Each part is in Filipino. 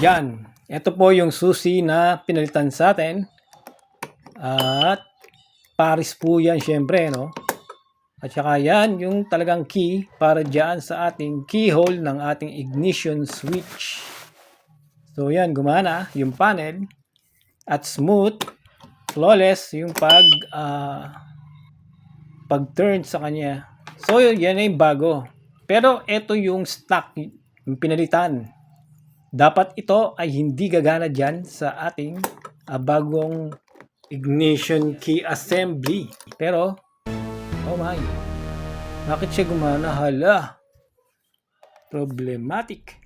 Yan. Ito po yung susi na pinalitan sa atin. At Paris po yan syempre, no? At saka yan yung talagang key para dyan sa ating keyhole ng ating ignition switch. So yan, gumana yung panel. At smooth, flawless yung pag ah, pag-turn sa kanya. So yan ay bago. Pero ito yung stock, yung pinalitan. Dapat ito ay hindi gagana dyan sa ating ah, bagong ignition key assembly. Pero, oh my, bakit siya gumana? Hala, problematic.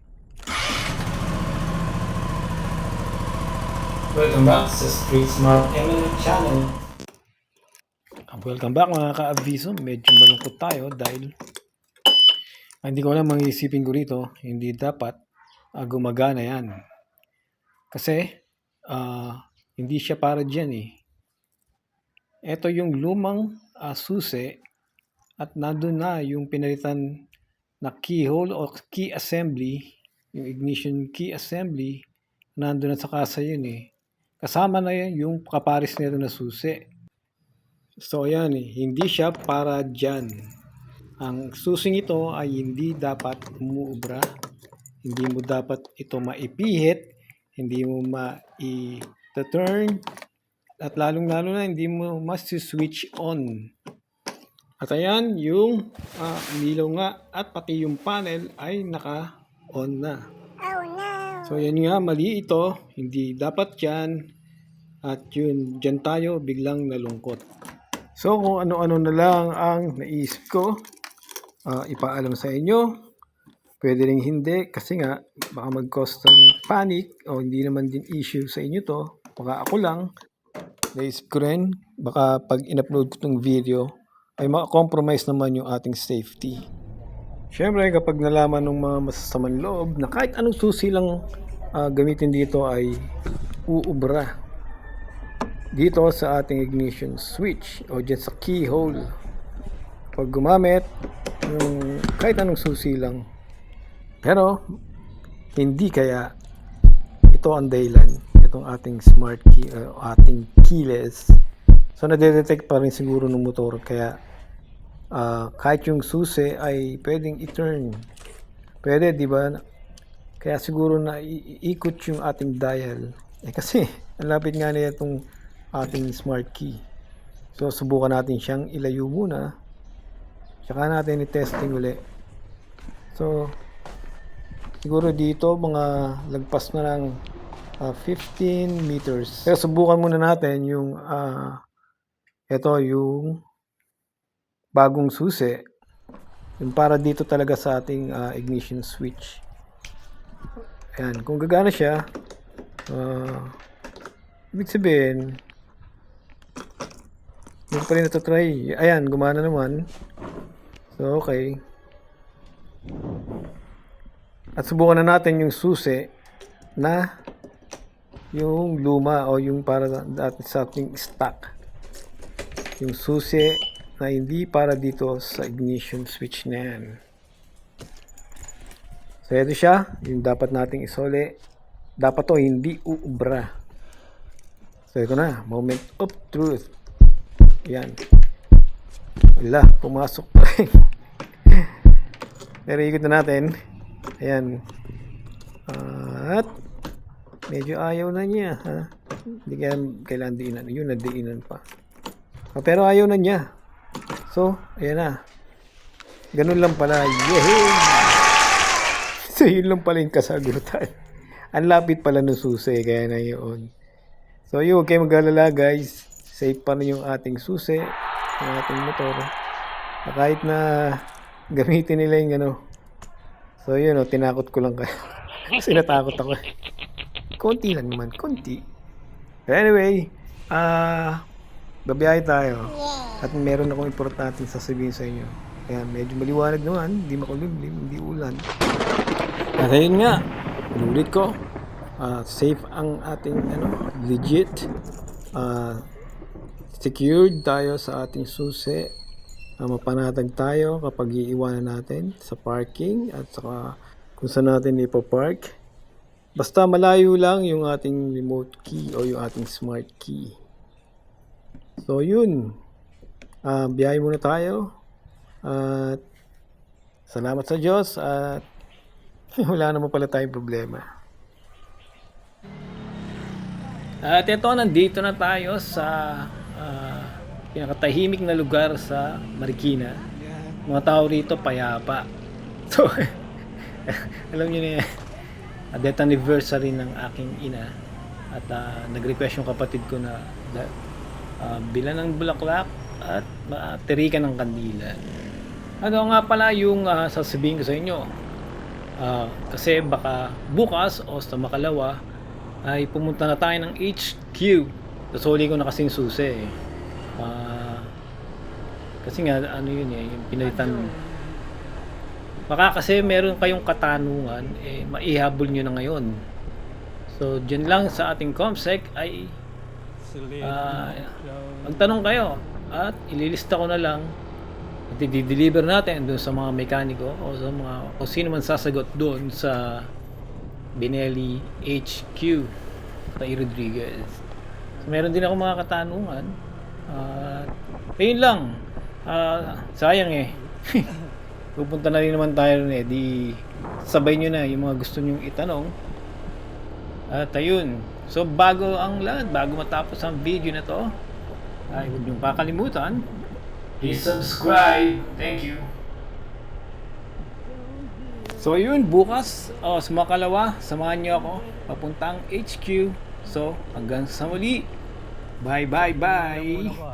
Welcome back sa Street Smart ML Channel. Ah, Welcome back mga ka-aviso. Medyo malungkot tayo dahil ah, hindi ko alam mga isipin ko rito. Hindi dapat ah, gumagana yan. Kasi ah, hindi siya para dyan eh. Ito yung lumang ah, susi at nandun na yung pinalitan na keyhole o key assembly, yung ignition key assembly, nandun na sa kasa yun eh. Kasama na yan yung kaparis nito na susi. So yan eh, hindi siya para dyan. Ang susing ito ay hindi dapat umuubra. Hindi mo dapat ito maipihit. Hindi mo ma-turn. At lalong-lalo na hindi mo mas-switch on. At ayan, yung ah, ilaw nga at pati yung panel ay naka-on na. Oh no. So yan nga, mali ito. Hindi dapat yan. At yun, dyan tayo biglang nalungkot. So kung ano-ano na lang ang naisip ko, ah, ipaalam sa inyo. Pwede rin hindi kasi nga baka mag-cause ng panic o hindi naman din issue sa inyo to. Baka ako lang. Naisip ko rin, baka pag in-upload ko tong video, ay makakompromise naman yung ating safety. Siyempre, kapag nalaman ng mga masasamang loob na kahit anong susi lang ah, gamitin dito ay uubra dito sa ating ignition switch o dyan sa keyhole. Pag gumamit, yung kahit anong susi lang. Pero, hindi kaya ito ang dahilan, itong ating smart key, uh, ating keyless. So, nadedetect pa rin siguro ng motor kaya ah, kahit yung susi ay pwedeng i-turn. Pwede, di ba? Kaya siguro na iikot yung ating dial. Eh kasi, ang lapit nga na itong ating smart key. So, subukan natin siyang ilayo muna. Tsaka natin i-testing uli. So, siguro dito mga lagpas na lang ah, 15 meters. Pero subukan muna natin yung ah, ito yung bagong susi. Yung para dito talaga sa ating ah, ignition switch. Ayan, kung gagana siya, ah, ibig sabihin, hindi pa rin natatry. Ayan, gumana naman. So, okay. At subukan na natin yung susi na yung luma o yung para sa ating stock. Yung susi na hindi para dito sa ignition switch na yan. So, ito siya. Yung dapat nating isole. Dapat to hindi uubra. So, ito na. Moment of truth. Yan. Wala. Pumasok pa rin. Pero ikot na natin. Ayan. At medyo ayaw na niya. Ha? Hindi kaya kailangan diinan. Yun, nadiinan pa. Ah, pero ayaw na niya. So, ayan na. Ganun lang pala. Yehey! So, yun lang pala yung kasagutan. Ang lapit pala ng susi, kaya na yun. So, yun, huwag kayong mag-alala, guys. Safe pa rin yung ating susi, yung ating motor. Na kahit na gamitin nila yung ano. So, yun, oh, tinakot ko lang kayo. Kasi natakot ako. Konti lang naman, konti. Anyway, ah, babiyahe tayo. At meron akong importante sasabihin sa inyo. Kaya medyo maliwanag naman, hindi makulimlim, hindi ulan. At ayun nga, ulit ko, ah, safe ang ating ano, legit. ah, secured tayo sa ating susi. Ah, mapanatag tayo kapag iiwanan natin sa parking at saka kung saan natin ipapark. Basta malayo lang yung ating remote key o yung ating smart key. So yun. Ah, biyahe muna tayo. At salamat sa Diyos at wala naman pala tayong problema. At ito, nandito na tayo sa ah, pinakatahimik na lugar sa Marikina. Mga tao rito payapa. So, alam niyo na yan, uh, death anniversary ng aking ina. At ah, nag-request yung kapatid ko na ah, bilan ng bulaklak at uh, tirikan ng kandila. Ano nga pala yung ah, sasabihin ko sa inyo? Ah, kasi baka bukas o sa makalawa ay pumunta na tayo ng HQ. Nasuli ko na kasing susi eh. Ah, kasi nga ano yun eh, yung pinalitan Baka kasi meron kayong katanungan, eh, maihabol nyo na ngayon. So, dyan lang sa ating ComSec ay ah, magtanong kayo at ililista ko na lang at i-deliver natin doon sa mga mekaniko o sa mga o sino man sasagot doon sa Binelli HQ kay Rodriguez. So, meron din ako mga katanungan. At ayun lang. Ah, sayang eh. Pupunta na rin naman tayo eh. Di sabay nyo na yung mga gusto nyong itanong. At ayun. So bago ang lahat, bago matapos ang video na to, ay huwag niyong kakalimutan. Please subscribe. Thank you. So ayun, bukas, oh, sa mga kalawa, samahan niyo ako papuntang HQ. So hanggang sa muli. Bye bye bye.